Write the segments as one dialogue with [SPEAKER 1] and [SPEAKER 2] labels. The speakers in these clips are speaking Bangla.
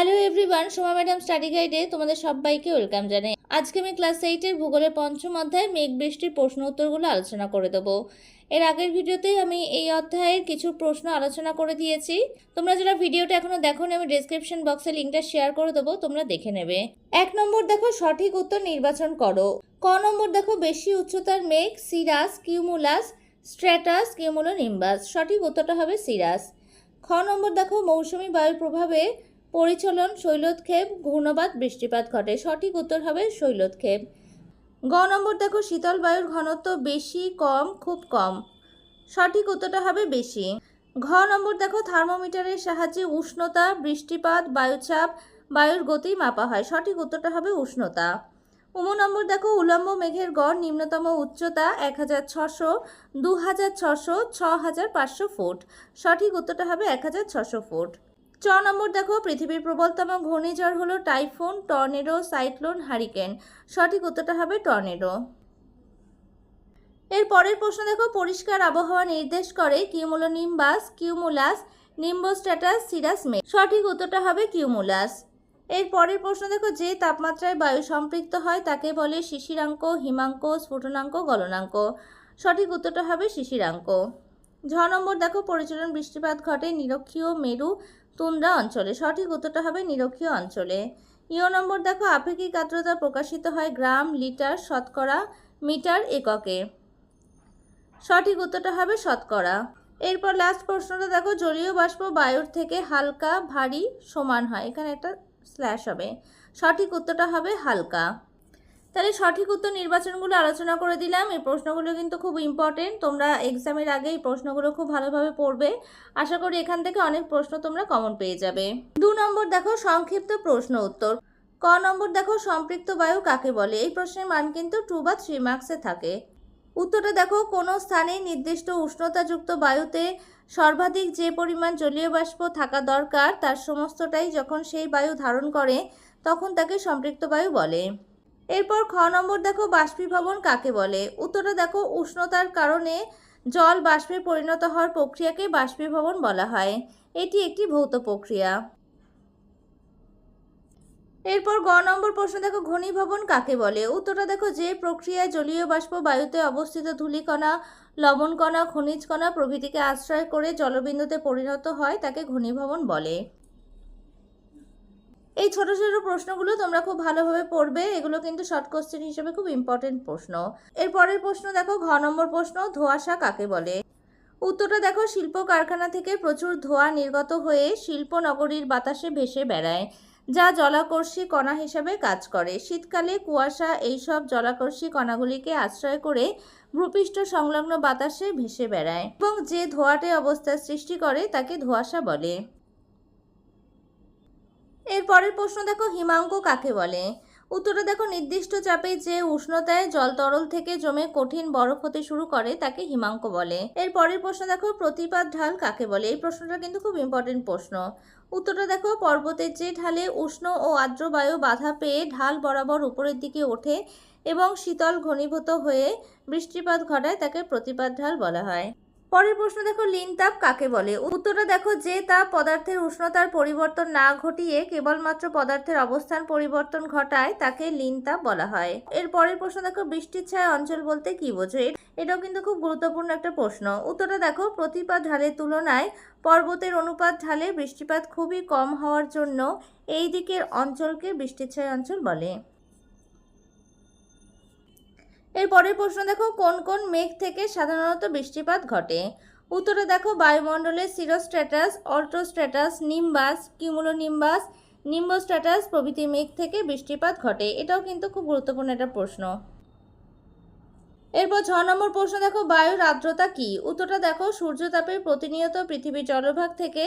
[SPEAKER 1] Hello everyone Soma madam study গাইডে তোমাদের সবাইকে ওয়েলকাম জানাই। আজকে আমি ক্লাস এইটের ভূগোলের পঞ্চম অধ্যায় মেঘ বৃষ্টির প্রশ্ন উত্তরগুলো আলোচনা করে দেবো। এর আগের ভিডিওতেই আমি এই অধ্যায়ের কিছু প্রশ্ন আলোচনা করে দিয়েছি। তোমরা যারা ভিডিওটা এখনও দেখো আমি ডেসক্রিপশন বক্সে লিঙ্কটা শেয়ার করে দেবো, তোমরা দেখে নেবে। এক নম্বর দেখো, সঠিক উত্তর নির্বাচন করো। ক নম্বর দেখো, বেশি উচ্চতার মেঘ, cirrus, cumulus, stratus cumulonimbus সঠিক উত্তরটা হবে সিরাস। খ নম্বর দেখো, মৌসুমি বায়ুর প্রভাবে পরিচলন শৈলোৎক্ষেপ ঘূর্ণবাদ, বৃষ্টিপাত ঘটে। সঠিক উত্তর হবে শৈলোৎক্ষেপ গ নম্বর, দেখো, শীতল বায়ুর ঘনত্ব বেশি, কম, খুব কম। সঠিক উত্তরটা হবে বেশি। ঘ নম্বর, দেখো, থার্মোমিটারের সাহায্যে উষ্ণতা, বৃষ্টিপাত, বায়ুচাপ, বায়ুর গতি মাপা হয়। সঠিক উত্তরটা হবে উষ্ণতা। উম নম্বর, দেখো, উলম্ব মেঘের গড় নিম্নতম উচ্চতা এক হাজার ছশো, দু হাজার ছশো, ছ হাজার পাঁচশো ফুট। সঠিক উত্তরটা হবে এক হাজার ছশো ফুট। চ নম্বর দেখো, পৃথিবীর প্রবলতম ঘূর্ণিঝড় হলো টাইফুন, টর্নেডো, সাইক্লোন, হারিকেন। সঠিক উত্তরটা হবে টর্নেডো। এর পরের প্রশ্ন দেখো, পরিষ্কার আবহাওয়া নির্দেশ করে কিউমুলোনিম্বাস, কিউমুলাস, নিম্বোস্ট্যাটাস, সিরাস, মে সঠিক উত্তরটা হবে কিউমুলাস। এর পরের প্রশ্ন দেখো, যে তাপমাত্রায় বায়ু সম্পৃক্ত হয় তাকে বলে শিশিরাঙ্ক, হিমাঙ্ক, স্ফুটনাঙ্ক, গলনাঙ্ক। সঠিক উত্তরটা হবে শিশিরাঙ্ক। ঝ নম্বর দেখো, পরিচালন বৃষ্টিপাত ঘটে নিরক্ষীয় মেরু তুন্দ্রা অঞ্চলে। সঠিক উত্তরটা হবে নিরক্ষীয় অঞ্চলে। ইয় নম্বর দেখো, আপেক্ষিক আর্দ্রতা প্রকাশিত হয় গ্রাম, লিটার, শতকরা, মিটার এককে। সঠিক উত্তরটা হবে শতকরা। এরপর লাস্ট প্রশ্নটা দেখো, জলীয় বাষ্প বায়ুর থেকে হালকা, ভারী, সমান হয়। এখানে একটা স্ল্যাশ হবে। সঠিক উত্তরটা হবে হালকা। তাহলে সঠিক উত্তর নির্বাচনগুলো আলোচনা করে দিলাম। এই প্রশ্নগুলো কিন্তু খুব ইম্পর্টেন্ট তোমরা এক্সামের আগে এই প্রশ্নগুলো খুব ভালোভাবে পড়বে। আশা করি এখান থেকে অনেক প্রশ্ন তোমরা কমন পেয়ে যাবে। দু নম্বর দেখো, সংক্ষিপ্ত প্রশ্ন উত্তর। ক নম্বর দেখো, সম্পৃক্ত বায়ু কাকে বলে? এই প্রশ্নের মান কিন্তু টু বা থ্রি মার্কসে থাকে। উত্তরটা দেখো, কোনো স্থানে নির্দিষ্ট উষ্ণতাযুক্ত বায়ুতে সর্বাধিক যে পরিমাণ জলীয় বাষ্প থাকা দরকার, তার সমস্তটাই যখন সেই বায়ু ধারণ করে, তখন তাকে সম্পৃক্ত বায়ু বলে। এরপর খ নম্বর দেখো বাষ্পীভবন কাকে বলে? উত্তরটা দেখো উষ্ণতার কারণে জল বাষ্পে পরিণত হওয়ার প্রক্রিয়াকে বাষ্পীভবন বলা হয়। এটি একটি ভৌত প্রক্রিয়া। এরপর গ নম্বর প্রশ্ন দেখো ঘনীভবন কাকে বলে? উত্তরটা দেখো যে প্রক্রিয়ায় জলীয় বাষ্প বায়ুতে অবস্থিত ধূলিকণা, লবণকণা খনিজ কণা প্রভৃতিকে আশ্রয় করে জলবিন্দুতে পরিণত হয়, তাকে ঘনীভবন বলে। এই ছোট ছোট প্রশ্নগুলো তোমরা খুব ভালোভাবে পড়বে। এগুলো কিন্তু শর্ট কোশ্চেন হিসেবে খুব ইম্পর্টেন্ট প্রশ্ন। এরপরের প্রশ্ন দেখো, ঘ নম্বর প্রশ্ন ধোঁয়াশা কাকে বলে? উত্তরটা দেখো, শিল্প কারখানা থেকে প্রচুর ধোঁয়া নির্গত হয়ে শিল্প নগরীর বাতাসে ভেসে বেড়ায়, যা জলাকর্ষী কণা হিসাবে কাজ করে। শীতকালে কুয়াশা এইসব জলাকর্ষী কণাগুলিকে আশ্রয় করে ভূপৃষ্ঠ সংলগ্ন বাতাসে ভেসে বেড়ায় এবং যে ধোঁয়াটে অবস্থার সৃষ্টি করে তাকে ধোঁয়াশা বলে। এর পরের প্রশ্ন দেখো, হিমাঙ্ক কাকে বলে? উত্তরটা দেখো, নির্দিষ্ট চাপে যে উষ্ণতায় জল তরল থেকে জমে কঠিন বরফ হতে শুরু করে তাকে হিমাঙ্ক বলে। এর পরের প্রশ্ন দেখো, প্রতিপাদ ঢাল কাকে বলে? এই প্রশ্নটা কিন্তু খুব ইম্পর্টেন্ট প্রশ্ন। উত্তরটা দেখো, পর্বতের যে ঢালে উষ্ণ ও আর্দ্র বায়ু বাধা পেয়ে ঢাল বরাবর উপরের দিকে ওঠে এবং শীতল ঘনীভূত হয়ে বৃষ্টিপাত ঘটায় তাকে প্রতিপাদ ঢাল বলা হয়। পরের প্রশ্ন দেখো লিন তাপ কাকে বলে? উত্তরটা দেখো, যে তাপ পদার্থের উষ্ণতার পরিবর্তন না ঘটিয়ে কেবলমাত্র পদার্থের অবস্থান পরিবর্তন ঘটায়, তাকে লিন তাপ বলা হয়। এর পরের প্রশ্ন দেখো, বৃষ্টির ছায়া অঞ্চল বলতে কি বোঝো? এটাও কিন্তু খুব গুরুত্বপূর্ণ একটা প্রশ্ন। উত্তরটা দেখো, প্রতিপাত ঢালের তুলনায় পর্বতের অনুপাত ঢালে বৃষ্টিপাত খুবই কম হওয়ার জন্য এই দিকের অঞ্চলকে বৃষ্টির ছায়া অঞ্চল বলে। এর পরের প্রশ্ন দেখো, কোন কোন মেঘ থেকে সাধারণত বৃষ্টিপাত ঘটে? উত্তরে দেখো, বায়ুমণ্ডলে cirrostratus altostratus nimbus, cumulonimbus, nimbostratus প্রভৃতি মেঘ থেকে বৃষ্টিপাত ঘটে। এটাও কিন্তু খুব গুরুত্বপূর্ণ একটা প্রশ্ন। এরপর ছ নম্বর প্রশ্ন দেখো, বায়ুর আর্দ্রতা কি? উত্তরটা দেখো, সূর্যতাপে প্রতিনিয়ত পৃথিবীর জলভাগ থেকে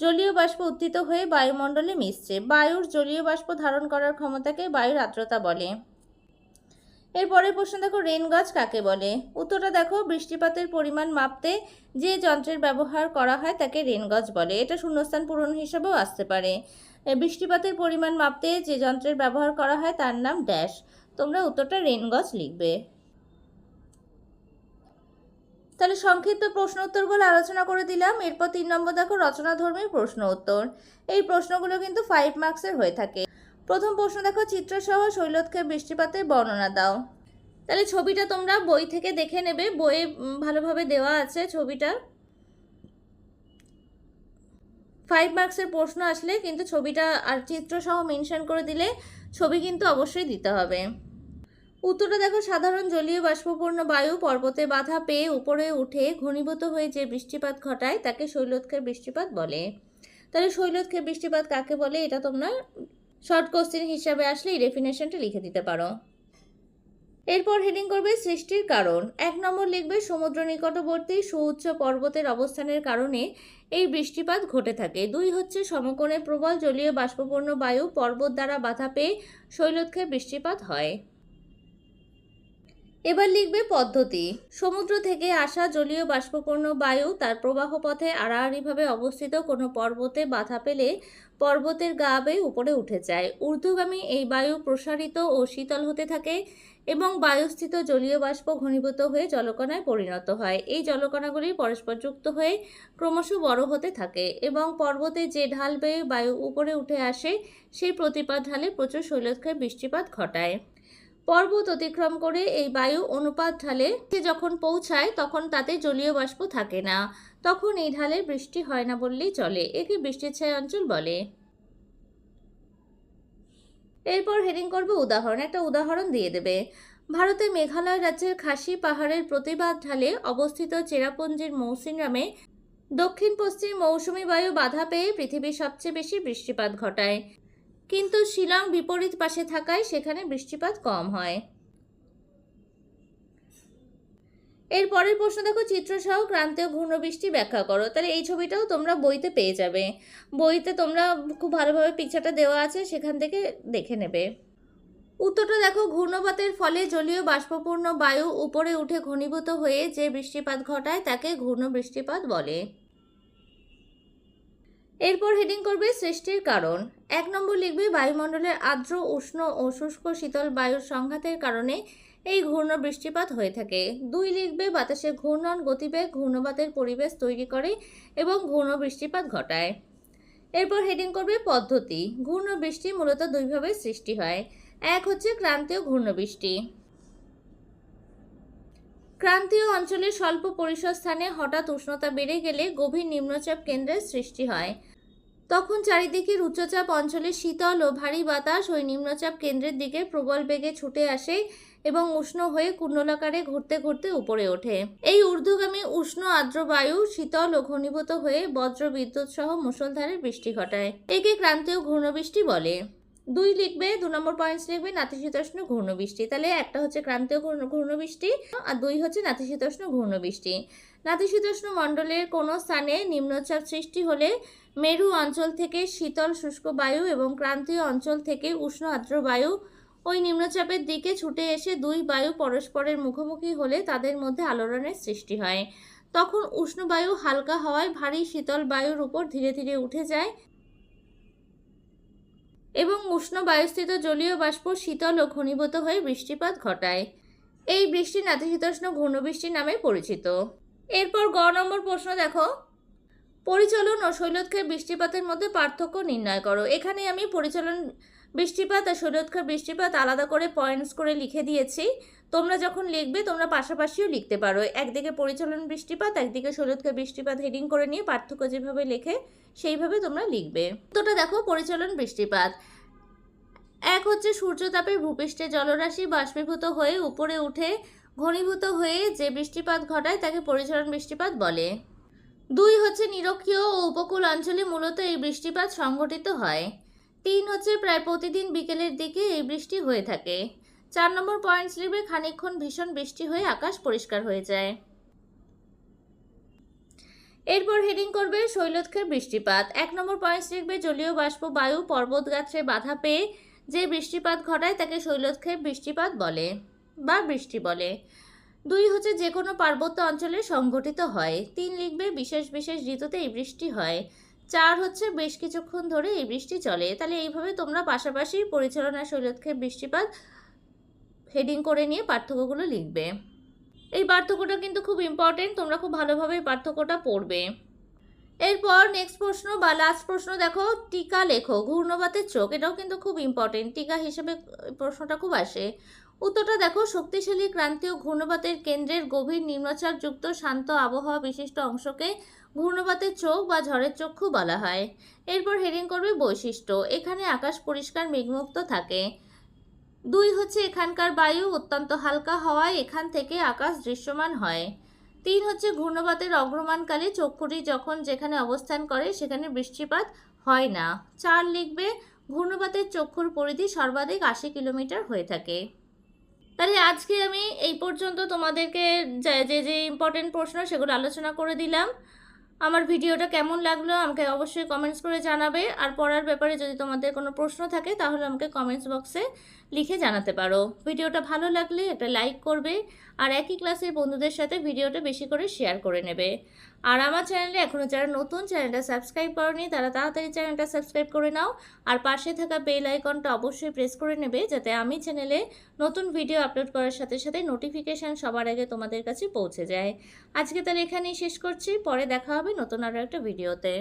[SPEAKER 1] জলীয় বাষ্প উত্থিত হয়ে বায়ুমণ্ডলে মিশছে। বায়ুর জলীয় বাষ্প ধারণ করার ক্ষমতাকে বায়ুর আর্দ্রতা বলে। এর পরের প্রশ্ন দেখো, রেন গাছ কাকে বলে? উত্তরটা দেখো, বৃষ্টিপাতের পরিমাণ মাপতে যে যন্ত্রের ব্যবহার করা হয় তাকে রেন গজ বলে। এটা শূন্যস্থান পূরণ হিসেবেও আসতে পারে। বৃষ্টিপাতের পরিমাণ মাপতে যে যন্ত্রের ব্যবহার করা হয় তার নাম ড্যাশ। তোমরা উত্তরটা রেন গজ লিখবে। তাহলে সংক্ষিপ্ত প্রশ্ন উত্তরগুলো আলোচনা করে দিলাম। এরপর তিন নম্বর দেখো, রচনাধর্মী প্রশ্ন উত্তর। এই প্রশ্নগুলো কিন্তু ফাইভ মার্কসের হয়ে থাকে। প্রথম প্রশ্ন দেখো, চিত্রসহ শৈলক্ষেপ বৃষ্টিপাতের বর্ণনা দাও। তাহলে ছবিটা তোমরা বই থেকে দেখে নেবে, বইয়ে ভালোভাবে দেওয়া আছে ছবিটা। ফাইভ মার্কসের প্রশ্ন আসলে কিন্তু ছবিটা আর চিত্রসহ মেনশন করে দিলে ছবি কিন্তু অবশ্যই দিতে হবে। উত্তরটা দেখো, সাধারণ জলীয় বাষ্পপূর্ণ বায়ু পর্বতে বাধা পেয়ে উপরে উঠে ঘনীভূত হয়ে যে বৃষ্টিপাত ঘটায়, তাকে শৈলক্ষেপ বৃষ্টিপাত বলে। তাহলে শৈলক্ষেপ বৃষ্টিপাত কাকে বলে, এটা তোমরা শর্ট কোশ্চেন হিসাবে আসলে এই ডেফিনেশনটা লিখে দিতে পারো। এরপর হেডিং করবে সৃষ্টির কারণ। এক নম্বর লিখবে সমুদ্র নিকটবর্তী সুউচ্চ পর্বতের অবস্থানের কারণে এই বৃষ্টিপাত ঘটে থাকে। দুই হচ্ছে সমকোণে প্রবল জলীয় বাষ্পপূর্ণ বায়ু পর্বত দ্বারা বাধা পেয়ে শৈলক্ষে বৃষ্টিপাত হয়। এবার লিখবে পদ্ধতি। সমুদ্র থেকে আসা জলীয় বাষ্পপূর্ণ বায়ু তার প্রবাহ পথে আড়াআড়িভাবে অবস্থিত কোনো পর্বতে বাধা পেলে পর্বতের গা বেয়ে উপরে উঠে যায়। ঊর্ধ্বগামী এই বায়ু প্রসারিত ও শীতল হতে থাকে এবং বায়ুস্থিত জলীয় বাষ্প ঘনীভূত হয়ে জলকণায় পরিণত হয়। এই জলকণাগুলি পরস্পর যুক্ত হয়ে ক্রমশ বড় হতে থাকে এবং পর্বতে যে ঢাল বেয়ে বায়ু উপরে উঠে আসে, সেই প্রতিপাত ঢালে প্রচুর শৈলক্ষের বৃষ্টিপাত ঘটায়। পর্বত অতিক্রম করে এই বায়ু অনুপাত ঢালে যখন পৌঁছায়, তখন তাতে জলীয় বাষ্প থাকে না। তখন এই ঢালে বৃষ্টি হয় না বললেই চলে, একে বৃষ্টির ছায় অঞ্চল বলে। এরপর হেডিং করবে উদাহরণ। একটা উদাহরণ দিয়ে দেবে। ভারতের মেঘালয় রাজ্যের খাসি পাহাড়ের প্রতিবাদ ঢালে অবস্থিত চেরাপুঞ্জির মৌসিনরামে দক্ষিণ পশ্চিম মৌসুমী বায়ু বাধা পেয়ে পৃথিবীর সবচেয়ে বেশি বৃষ্টিপাত ঘটায়। কিন্তু শিলং বিপরীত পাশে থাকায় সেখানে বৃষ্টিপাত কম হয়। এর পরের প্রশ্ন দেখো, চিত্রসহ ক্রান্তীয় ঘূর্ণবৃষ্টি ব্যাখ্যা করো। তাহলে এই ছবিটাও তোমরা বইতে পেয়ে যাবে। বইতে তোমরা খুব ভালোভাবে পিকচারটা দেওয়া আছে, সেখান থেকে দেখে নেবে। উত্তরটা দেখো, ঘূর্ণপাতের ফলে জলীয় বাষ্পপূর্ণ বায়ু উপরে উঠে ঘনীভূত হয়ে যে বৃষ্টিপাত ঘটায়, তাকে ঘূর্ণ বৃষ্টিপাত বলে। এরপর হেডিং করবে সৃষ্টির কারণ। এক নম্বর লিখবে, বায়ুমণ্ডলের আর্দ্র, উষ্ণ ও শুষ্ক শীতল বায়ুর সংঘাতের কারণে এই ঘূর্ণ বৃষ্টিপাত হয়ে থাকে। দুই লিখবে বাতাসে ঘূর্ণন, গতিবেগ ঘূর্ণবাতের পরিবেশ তৈরি করে এবং ঘূর্ণ বৃষ্টিপাত ঘটায়। এরপর হেডিং করবে পদ্ধতি। ঘূর্ণ বৃষ্টি মূলত দুইভাবে সৃষ্টি হয়। এক হচ্ছে ক্রান্তীয় ঘূর্ণবৃষ্টি ক্রান্তীয় অঞ্চলের স্বল্প পরিসর স্থানে হঠাৎ উষ্ণতা বেড়ে গেলে গভীর নিম্নচাপ কেন্দ্রের সৃষ্টি হয়। তখন চারিদিকের উচ্চচাপ অঞ্চলে শীতল ও ভারী বাতাস ওই নিম্নচাপ কেন্দ্রের দিকে প্রবল বেগে ছুটে আসে এবং উষ্ণ হয়ে কুণ্ডলাকারে ঘুরতে ঘুরতে উপরে ওঠে। এই ঊর্ধ্বগামী উষ্ণ আর্দ্র বায়ু শীতল ও ঘনীভূত হয়ে বজ্র বিদ্যুৎ সহ মুষলধারে বৃষ্টি ঘটায়। একে ক্রান্তীয় ঘূর্ণবৃষ্টি বলে। দুই লিখবে, দু নম্বর পয়েন্টস লিখবে, নাতিশীতোষ্ণ ঘূর্ণবৃষ্টি। তাহলে একটা হচ্ছে ক্রান্তীয় ঘূর্ণ- ঘূর্ণবৃষ্টি আর দুই হচ্ছে নাতিশীতোষ্ণ ঘূর্ণবৃষ্টি। নাতিশীতোষ্ণ মণ্ডলের কোনো স্থানে নিম্নচাপ সৃষ্টি হলে মেরু অঞ্চল থেকে শীতল শুষ্ক বায়ু এবং ক্রান্তীয় অঞ্চল থেকে উষ্ণ আর্দ্র বায়ু ওই নিম্নচাপের দিকে ছুটে এসে দুই বায়ু পরস্পরের মুখোমুখি হলে তাদের মধ্যে আলোড়নের সৃষ্টি হয়। তখন উষ্ণ বায়ু হালকা হওয়ায় ভারী শীতল বায়ুর উপর ধীরে ধীরে উঠে যায়। এবং উষ্ণ বায়ুস্থিত জলীয় বাষ্প শীতল ও ঘনীভূত হয়ে বৃষ্টিপাত ঘটায়। এই বৃষ্টি নাতিশীতোষ্ণ ঘূর্ণবৃষ্টি নামে পরিচিত। এরপর গ নম্বর প্রশ্ন দেখো। পরিচলন ও শৈলক্ষের বৃষ্টিপাতের মধ্যে পার্থক্য নির্ণয় করো। এখানে আমি পরিচলন বৃষ্টিপাত আর শৈলক্ষের বৃষ্টিপাত আলাদা করে পয়েন্টস করে লিখে দিয়েছি। তোমরা যখন লিখবে, তোমরা পাশাপাশিও লিখতে পারো। একদিকে পরিচলন বৃষ্টিপাত, একদিকে শৈলক্ষের বৃষ্টিপাত হেডিং করে নিয়ে পার্থক্য যেভাবে লেখে, সেইভাবে তোমরা লিখবে। তোটা দেখো, পরিচলন বৃষ্টিপাত। এক হচ্ছে সূর্যতাপে ভূপৃষ্ঠে জলরাশি বাষ্পীভূত হয়ে উপরে উঠে ঘনীভূত হয়ে যে বৃষ্টিপাত ঘটায়, তাকে পরিচলন বৃষ্টিপাত বলে। দুই হচ্ছে নিরক্ষীয় ও উপকূল অঞ্চলে মূলত এই বৃষ্টিপাত সংঘটিত হয়। তিন হচ্ছে প্রায় প্রতিদিন বিকেলের দিকে এই বৃষ্টি হয়ে থাকে। চার নম্বর পয়েন্ট লিখবে খানিকক্ষণ ভীষণ বৃষ্টি হয়ে আকাশ পরিষ্কার হয়ে যায়। এরপর হেডিং করবে শৈলক্ষের বৃষ্টিপাত। এক নম্বর পয়েন্ট লিখবে জলীয় বাষ্প, বায়ু, পর্বত গাত্রে বাধা পেয়ে যে বৃষ্টিপাত ঘটায় তাকে শৈলক্ষেপ বৃষ্টিপাত বলে বা বৃষ্টি বলে। দুই হচ্ছে যে কোনো পার্বত্য অঞ্চলে সংগঠিত হয়। তিন লিখবে বিশেষ বিশেষ ঋতুতে এই বৃষ্টি হয়। চার হচ্ছে বেশ কিছুক্ষণ ধরে এই বৃষ্টি চলে। তাহলে এইভাবে তোমরা পাশাপাশি পরিচালনা শৈলক্ষেপ বৃষ্টিপাত হেডিং করে নিয়ে পার্থক্যগুলো লিখবে। এই পার্থক্যটা কিন্তু খুব ইম্পর্টেন্ট তোমরা খুব ভালোভাবে এই পার্থক্যটা পড়বে। এরপর নেক্সট প্রশ্ন বা লাস্ট প্রশ্ন দেখো, টিকা লেখো ঘূর্ণবাতের চোখ, এটাও কিন্তু খুব ইম্পর্টেন্ট টিকা হিসেবে প্রশ্নটা খুব আসে। উত্তরটা দেখো, শক্তিশালী ক্রান্তীয় ঘূর্ণবাতের কেন্দ্রের গভীর নিম্নচাপযুক্ত শান্ত আবহাওয়া বিশিষ্ট অংশকে ঘূর্ণপাতের চোখ বা ঝড়ের চক্ষু বলা হয়। এরপর হেডিং করবে বৈশিষ্ট্য, এখানে আকাশ পরিষ্কার মেঘমুক্ত থাকে। দুই হচ্ছে এখানকার বায়ু অত্যন্ত হালকা হওয়ায় এখান থেকে আকাশ দৃশ্যমান হয়। তিন হচ্ছে ঘূর্ণবাতের অগ্রমানকালে চক্ষুটি যখন যেখানে অবস্থান করে সেখানে বৃষ্টিপাত হয় না। চার লিখবে, ঘূর্ণপাতের চক্ষুর পরিধি সর্বাধিক আশি কিলোমিটার হয়ে থাকে। তাহলে আজকে আমি এই পর্যন্ত তোমাদেরকে যে- যে ইম্পর্টেন্ট প্রশ্ন সেগুলো আলোচনা করে দিলাম। আমার ভিডিওটা কেমন লাগল আমাকে অবশ্যই কমেন্টস করে জানাবে। আর পড়ার ব্যাপারে যদি তোমাদের কোনো প্রশ্ন থাকে তাহলে আমাকে কমেন্টস বক্সে লিখে জানাতে পারো। ভিডিওটা ভালো লাগলে একটা লাইক করবে। আর একই ক্লাসের বন্ধুদের সাথে ভিডিওটা বেশি করে শেয়ার করে নেবে। আর আমার চ্যানেলে এখনও যারা নতুন চ্যানেলটা সাবস্ক্রাইব করনি, তারা তাড়াতাড়ি চ্যানেলটা সাবস্ক্রাইব করে নাও। আর পাশে থাকা বেল আইকনটা অবশ্যই প্রেস করে নেবে, যাতে আমি চ্যানেলে নতুন ভিডিও আপলোড করার সাথে সাথে নোটিফিকেশান সবার আগে তোমাদের কাছে পৌঁছে যায়। আজকে তাহলে এখানেই শেষ করছি, পরে দেখা হবে নতুন আরও একটা ভিডিওতে